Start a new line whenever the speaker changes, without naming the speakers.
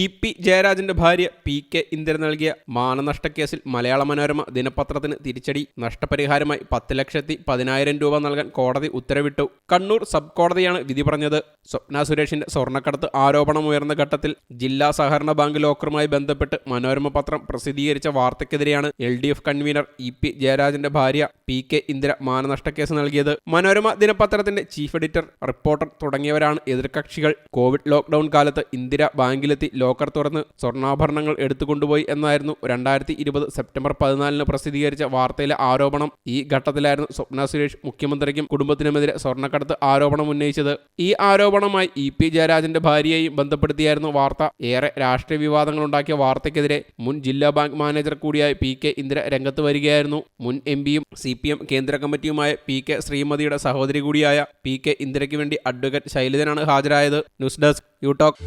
E P ജയരാജന്റെ ഭാര്യ P K Indira നൽകിയ മാനനഷ്ടക്കേസിൽ മലയാള മനോരമ ദിനപത്രത്തിന് തിരിച്ചടി. നഷ്ടപരിഹാരമായി പത്ത് ലക്ഷത്തി പതിനായിരം രൂപ നൽകാൻ കോടതി ഉത്തരവിട്ടു. കണ്ണൂർ സബ് കോടതിയാണ് വിധി പറഞ്ഞത്. സ്വപ്ന സുരേഷിന്റെ സ്വർണക്കടത്ത് ആരോപണമുയർന്ന ഘട്ടത്തിൽ ജില്ലാ സഹകരണ ബാങ്ക് ലോക്കറുമായി ബന്ധപ്പെട്ട് മനോരമ പത്രം പ്രസിദ്ധീകരിച്ച വാർത്തയ്ക്കെതിരെയാണ് L D F convener E P ജയരാജന്റെ ഭാര്യ പി കെ ഇന്ദിര മാനനഷ്ടക്കേസ് നൽകിയത്. മനോരമ ദിനപത്രത്തിന്റെ ചീഫ് എഡിറ്റർ റിപ്പോർട്ടർ തുടങ്ങിയവരാണ് എതിർകക്ഷികൾ. കോവിഡ് ലോക്ക്ഡൌൺ കാലത്ത് ഇന്ദിര ബാങ്കിലെത്തി ലോക്കർ തുറന്ന് സ്വർണാഭരണങ്ങൾ എടുത്തുകൊണ്ടുപോയി എന്നായിരുന്നു രണ്ടായിരത്തി ഇരുപത് സെപ്റ്റംബർ പതിനാലിന് പ്രസിദ്ധീകരിച്ച വാർത്തയിലെ ആരോപണം. ഈ ഘട്ടത്തിലായിരുന്നു സ്വപ്ന സുരേഷ് മുഖ്യമന്ത്രിക്കും കുടുംബത്തിനുമെതിരെ സ്വർണക്കടത്ത് ആരോപണം ഉന്നയിച്ചത്. ഈ ആരോപണമായി ഇ പി ജയരാജന്റെ ഭാര്യയെയും ബന്ധപ്പെടുത്തിയായിരുന്നു വാർത്ത. ഏറെ രാഷ്ട്രീയ വിവാദങ്ങളുണ്ടാക്കിയ വാർത്തയ്ക്കെതിരെ മുൻ ജില്ലാ ബാങ്ക് മാനേജർ കൂടിയായ പി കെ ഇന്ദിര രംഗത്ത് വരികയായിരുന്നു. മുൻ എം പിയും സി പി എം കേന്ദ്ര കമ്മിറ്റിയുമായ പി കെ ശ്രീമതിയുടെ സഹോദരി കൂടിയായ പി കെ ഇന്ദിരയ്ക്ക് വേണ്ടി അഡ്വക്കേറ്റ് ശൈലജനാണ് ഹാജരായത്. News desk you talk.